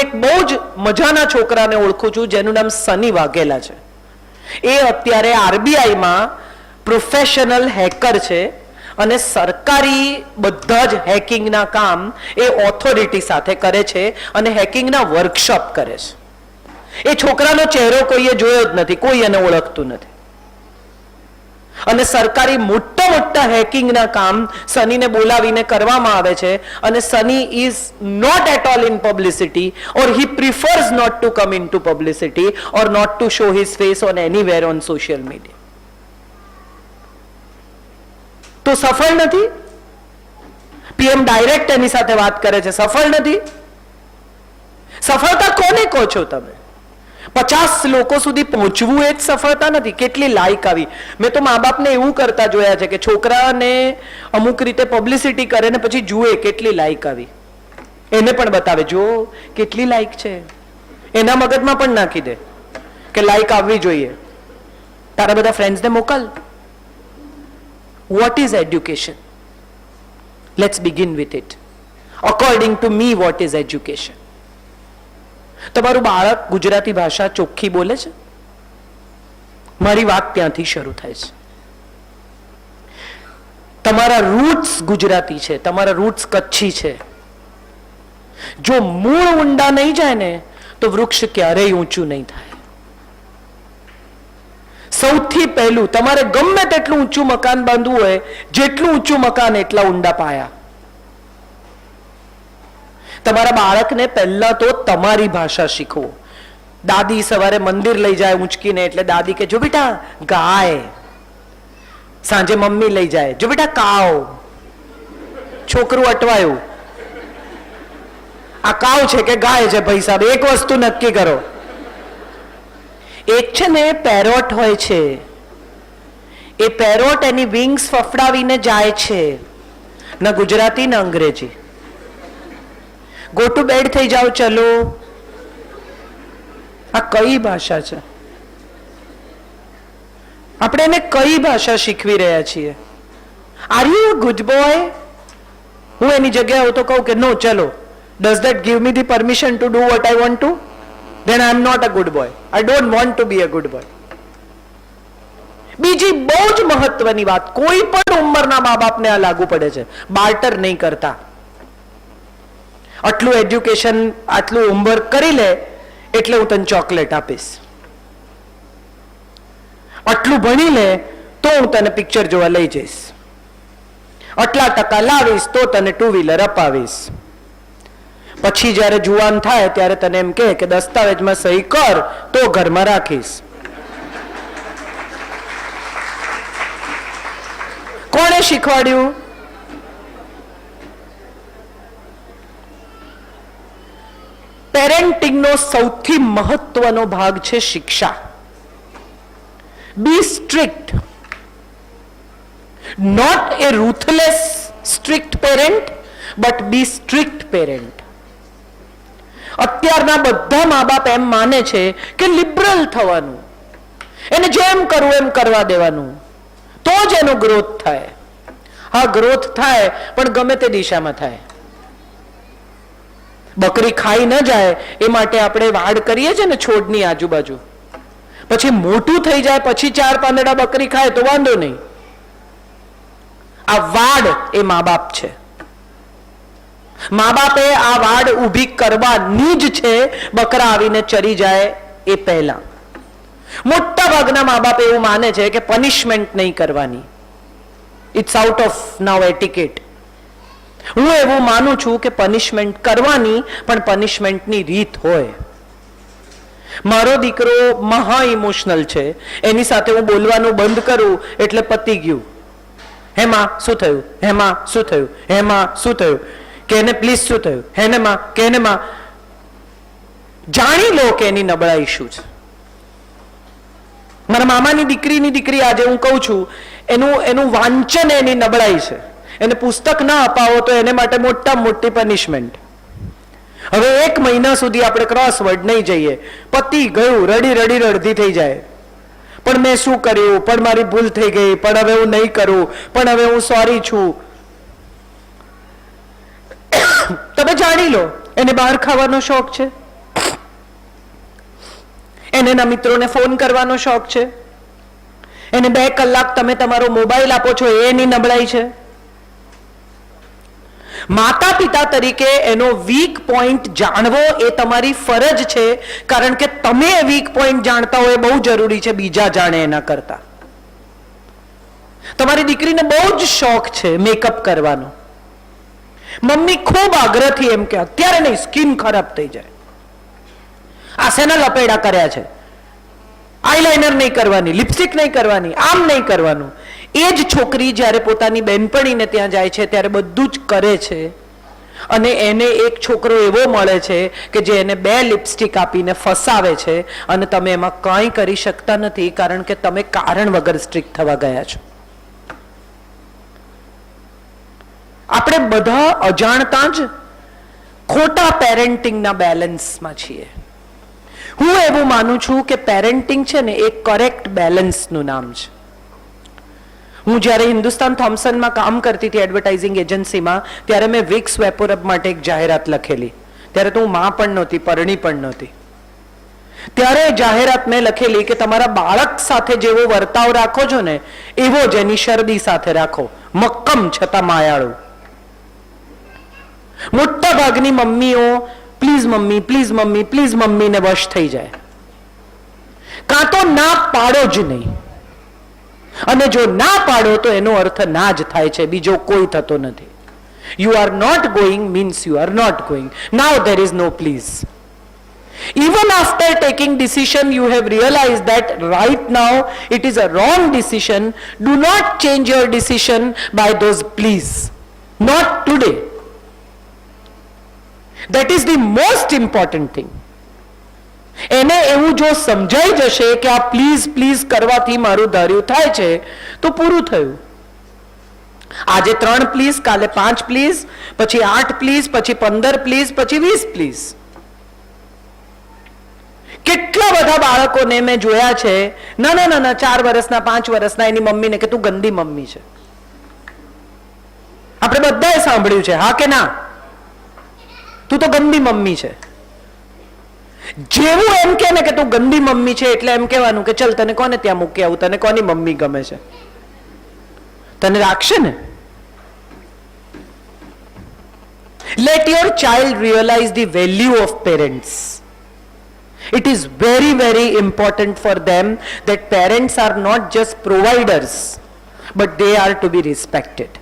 એક બહુ જ મજાના છોકરાને ઓળખું છું, જેનું નામ સની વાઘેલા છે. એ અત્યારે આરબીઆઈમાં પ્રોફેશનલ હેકર છે અને સરકારી બધા જ હેકિંગના કામ એ ઓથોરિટી સાથે કરે છે અને હેકિંગના વર્કશોપ કરે છે. એ છોકરાનો ચહેરો કોઈએ જોયો જ નથી, કોઈ એને ઓળખતું નથી. અને સરકારી મોટા મોટા હેકિંગના કામ સનીને બોલાવીને કરવામાં આવે છે અને Sunny is not at all in publicity or he prefers not to come in to publicity or not to show his face on anywhere on social media તો સફળ નથી? પીએમ ડાયરેક્ટ એની સાથે વાત કરે છે. સફળ નથી? સફળતા કોને કહો છો તમે? પચાસ લોકો સુધી પહોંચવું એ જ સફળતા નથી. કેટલી લાઈક આવી. મેં તો મા બાપને એવું કરતા જોયા છે કે છોકરાને અમુક રીતે પબ્લિસિટી કરે ને પછી જુએ કેટલી લાઈક આવી. એને પણ બતાવે, જો, કેટલી લાઈક છે. એના મગજમાં પણ નાખી દે કે લાઈક આવવી જોઈએ. તારા બધા ફ્રેન્ડ્સને મોકલ. What is education let's begin with it according to me what is education તમારું બાળક ગુજરાતી ભાષા ચોખ્ખી બોલે છે? મારી વાત ત્યાંથી શરૂ થાય છે. તમારા રૂટ્સ ગુજરાતી છે, તમારા રૂટ્સ કચ્છી છે. જો મૂળ ઊંડા નહીં જાય ને, તો વૃક્ષ ક્યારેય ઊંચું નહીં થાય. સૌથી પહેલું, તમારે ગમે તેટલું ઊંચું મકાન બાંધવું હોય, જેટલું ઊંચું મકાન એટલા ઊંડા પાયા. તમારા બાળકને પહેલા તો તમારી ભાષા શીખવો. દાદી સવારે મંદિર લઈ જાય ઊંચકીને એટલે દાદી કે, જો બેટા, ગાય. સાંજે મમ્મી લઈ જાય, જો બેટા, કાવ. છોકરું અટવાયું. આ કાવ છે કે ગાય છે ભાઈ સાહેબ, એક વસ્તુ નક્કી કરો. એક છે ને, પેરોટ હોય છે. એ પેરોટ એની વિંગ્સ ફફડાવીને જાય છે. ન ગુજરાતી, ન અંગ્રેજી. ગો ટુ બેડ થઈ જાઓ, ચલો. આ કઈ ભાષા છે? આપણે એને કઈ ભાષા શીખવી રહ્યા છીએ? આર યુ ગુડ બોય હું એની જગ્યાએ હું તો કહું કે નો ચલો. Does that give me the permission to do what I want to then I am not a good boy I don't want to be a good boy બીજી બહુ જ મહત્વની વાત, કોઈ પણ ઉંમરના મા બાપને આ લાગુ પડે છે. બાર્ટર નહીં કરતા. આટલું એજ્યુકેશન આટલું હોમવર્ક કરી લે, એટલે હું તને ચોકલેટ આપીશ. આટલું ભણી લે, તો હું તને પિક્ચર જોવા લઈ જઈશ. આટલા ટકા લાવીશ, તો તને ટુ વ્હીલર અપાવીશ. પછી જ્યારે જુવાન થાય, ત્યારે તને એમ કહે કે દસ્તાવેજમાં સહી કર, તો ઘરમાં રાખીશ. કોણે શીખવાડ્યું? પેરેન્ટિંગનો સૌથી મહત્વનો ભાગ છે શિક્ષા. Be strict not a ruthless strict parent but be strict parent અત્યારના બધા મા બાપ એમ માને છે કે લિબરલ થવાનું. એને જેમ કરવું એમ કરવા દેવાનું. તો જ એનો ગ્રોથ થાય. હા ગ્રોથ થાય, પણ ગમે તે દિશામાં થાય. બકરી ખાઈ ન જાય, એ માટે આપણે વાડ કરીએ છીએ ને છોડની આજુબાજુ. પછી મોટું થઈ જાય, પછી ચાર પાંદડા બકરી ખાય, તો વાંધો નહીં. આ વાડ એ મા બાપ છે. મા બાપે આ વાડ ઊભી કરવાની જ છે, બકરા આવીને ચરી જાય એ પહેલા. મોટા ભાગના મા બાપ એવું માને છે કે પનિશમેન્ટ નહીં કરવાની. It's out of now etiquette હું એવું માનું છું કે પનિશમેન્ટ કરવાની પણ પનિશમેન્ટની રીત હોય. મારો દીકરો મહા ઇમોશનલ છે. એની સાથે હું બોલવાનું બંધ કરું એટલે પતી ગયું. હેમાં, શું થયું? હેમાં, શું થયું? હેમાં, શું થયું? કે પ્લીઝ શું થયું? હેને માં કે એને માં જાણી લો કે એની નબળાઈ શું છે. મારા મામાની દીકરીની દીકરી આજે હું કહું છું, એનું એનું વાંચન એની નબળાઈ છે. એને પુસ્તક ના અપાવો તો એને માટે મોટા મોટી પનિશમેન્ટ હવે એક મહિના સુધી આપણે ક્રોસવર્ડ નહીં જઈએ. પતિ ગયું, રડી રડી રડધી થઈ જાય. પણ મેં શું કર્યું? પણ મારી ભૂલ થઈ ગઈ, પણ હવે હું નહીં કરું, પણ હવે હું સોરી છું. તમે જાણી લો, એને બહાર ખાવાનો શોખ છે? એને એના મિત્રોને ફોન કરવાનો શોખ છે? એને બે કલાક તમે તમારો મોબાઈલ આપો છો એની નબળાઈ છે? માતા પિતા તરીકે એનો વીક પોઈન્ટ જાણવો એ તમારી ફરજ છે, કારણ કે તમે વીક પોઈન્ટ જાણતા હોય એ બહુ જરૂરી છે, બીજા જાણે એના કરતા. તમારી દીકરીને બહુ જ શોખ છે મેકઅપ કરવાનો. મમ્મી ખૂબ આગ્રહથી એમ કે, અત્યારે નહીં સ્કિન ખરાબ થઈ જાય. આ શેના લપેડા કર્યા છે? આઈલાઇનર નહીં કરવાની લિપસ્ટિક નહીં કરવાની, આમ નહીં કરવાનું. એ જ છોકરી જ્યારે પોતાની બેનપણીને ત્યાં જાય છે, ત્યારે બધું જ કરે છે. અને એને એક છોકરો એવો મળે છે કે જે એને બે લિપસ્ટિક આપીને ફસાવે છે અને તમે એમાં કંઈ કરી શકતા નથી કારણ કે તમે કારણ વગર સ્ટ્રિક થવા ગયા છો. આપણે બધા અજાણતા જ ખોટા પેરેન્ટિંગના બેલેન્સમાં છીએ. હું એવું માનું છું કે પેરેન્ટિંગ છે ને એ કરેક્ટ બેલેન્સનું નામ છે. હું જ્યારે હિન્દુસ્તાન થોમ્સનમાં કામ કરતી હતી એડવર્ટાઇઝિંગ એજન્સીમાં ત્યારે મેં વિક્સ વેપોરબ માટે એક જાહેરાત લખેલી. ત્યારે તો હું માં પણ નહોતી, પરણી પણ નહોતી. ત્યારે જાહેરાત મેં લખેલી કે તમારા બાળક સાથે જેવો વર્તાવ રાખો છો ને, એવો જ એની શરદી સાથે રાખો. મક્કમ છતાં માયાળું. મોટા ભાગની મમ્મીઓ please mummy please mummy please મમ્મીને વશ થઈ જાય. કાં તો ના પાડો જ નહીં. અને જો ના પાડો તો એનો અર્થ ના જ થાય છે બીજો કોઈ થતો નથી you are not going means you are not going now there is no please even after taking decision you have realized that right now it is a wrong decision do not change your decision by those please not today that is the most important thing એને એવું જો સમજાઈ જશે કે આ please please કરવાથી મારું ધાર્યું થાય છે, તો પૂરું થયું. આજે ત્રણ પ્લીઝ કાલે પાંચ પ્લીઝ પછી આઠ પ્લીઝ પછી પંદર પ્લીઝ પછી વીસ પ્લીઝ કેટલા બધા બાળકોને મેં જોયા છે નાના નાના ચાર વર્ષના પાંચ વર્ષના એની મમ્મીને કે તું ગંદી મમ્મી છે. આપણે બધાએ સાંભળ્યું છે, હા કે ના? તું તો ગંદી મમ્મી છે. જેવું એમ કે ને કે તું ગંદી મમ્મી છે એટલે એમ કહેવાનું કે ચલ તને કોને ત્યાં મૂકી આવું તને કોની મમ્મી ગમે છે તને રાખશે ને let your child realize the value of parents it is very very important for them that parents are not just providers but they are to be respected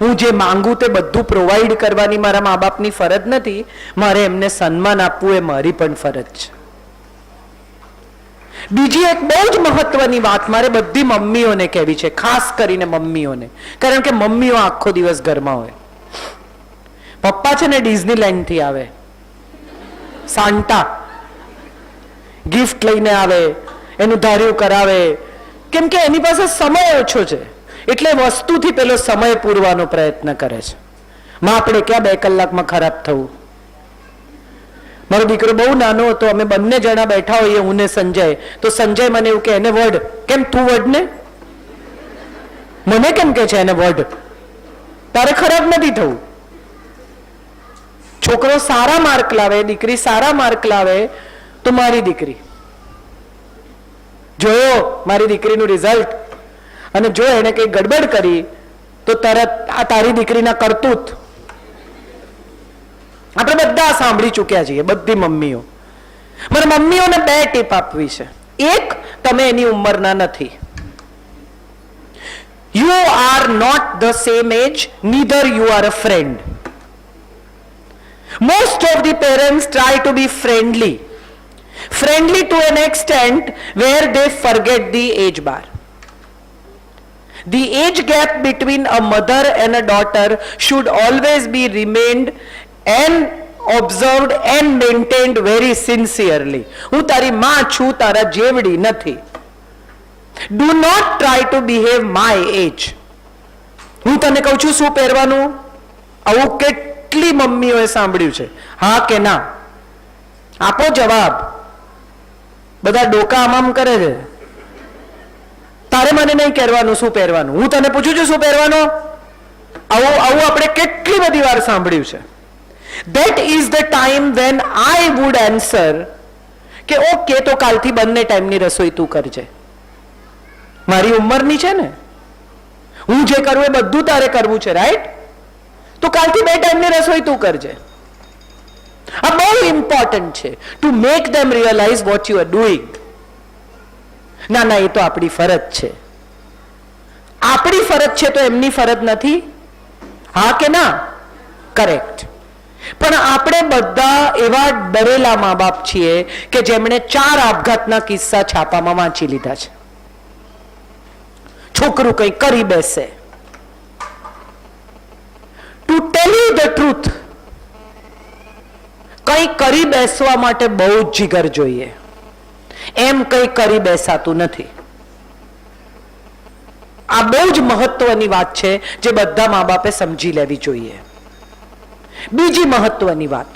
હું જે માંગુ તે બધું પ્રોવાઈડ કરવાની મારા મા બાપની ફરજ નથી, મારે એમને સન્માન આપવું એ મારી પણ ફરજ છે. બીજી એક બહુ જ મહત્વની વાત મારે બધી મમ્મીઓને કહેવી છે, ખાસ કરીને મમ્મીઓને. કારણ કે મમ્મીઓ આખો દિવસ ઘરમાં હોય. પપ્પા છે ને ડિઝનીલેન્ડથી આવે. સાન્ટા. ગિફ્ટ લઈને આવે, એનું ધાર્યું કરાવે. કેમ કે એની પાસે સમય ઓછો છે. એટલે વસ્તુથી પેલો સમય પૂરવાનો પ્રયત્ન કરે છે. માં આપણે ક્યાં બે કલાકમાં ખરાબ થવું? મારો દીકરો બહુ નાનો હતો, અમે બંને જણા બેઠા હોઈએ, હું ને સંજય. તો સંજય મને એવું કે, એને વર્ડ કેમ તું વર્ડ ને મને કેમ કે છે એને વર્ડ તારે ખરાબ નથી થવું. છોકરો સારા માર્ક લાવે, દીકરી સારા માર્ક લાવે, તો મારી દીકરી. જોયો, મારી દીકરીનું રિઝલ્ટ. અને જો એને કંઈ ગડબડ કરી, તો તરત આ તારી દીકરીના કરતૂત. આપણે બધા સાંભળી ચૂક્યા છીએ, બધી મમ્મીઓ. મારે મમ્મીઓને બે ટીપ આપવી છે. એક, તમે એની ઉંમરના નથી. You are not the same age neither you are a friend most of the parents try to be friendly friendly to an extent where they forget the age bar. The age gap between a mother and a daughter should always be remained and observed and maintained very sincerely હું તારી માં છું તારા જેવડી નથી do not try to behave my age હું તને કહું છું શું પહેરવાનું આવું કેટલી મમ્મીઓએ સાંભળ્યું છે હા કે ના આપો જવાબ બધા ડોકા આમ કરે છે તારે મને નહીં કહેવાનું, શું પહેરવાનું? હું તને પૂછું છું શું પહેરવાનું? આવું આવું આપણે કેટલી બધી વાર સાંભળ્યું છે. That is the time when I would answer કે, ઓકે, તો કાલથી બંને ટાઈમની રસોઈ તું કરજે. મારી ઉંમરની છે ને? હું જે કરું એ બધું તારે કરવું છે રાઈટ તો કાલથી બે ટાઈમની રસોઈ તું કરજે. આ બહુ ઇમ્પોર્ટન્ટ છે. To make them realise what you are doing ના ના, એ તો આપણી ફરજ છે. આપણી ફરજ છે તો એમની ફરજ નથી? હા કે ના? કરેક્ટ પણ આપણે બધા એવા ડરેલા મા બાપ છીએ કે જેમણે ચાર આપઘાતના કિસ્સા છાપામાં વાંચી લીધા છે. છોકરું કંઈ કરી બેસે. To tell you the truth કંઈ કરી બેસવા માટે બહુ જ જીગર જોઈએ. એમ કંઈ કરી બેસાતું નથી. આ બહુ જ મહત્વની વાત છે જે બધા મા બાપે સમજી લેવી જોઈએ. બીજી મહત્વની વાત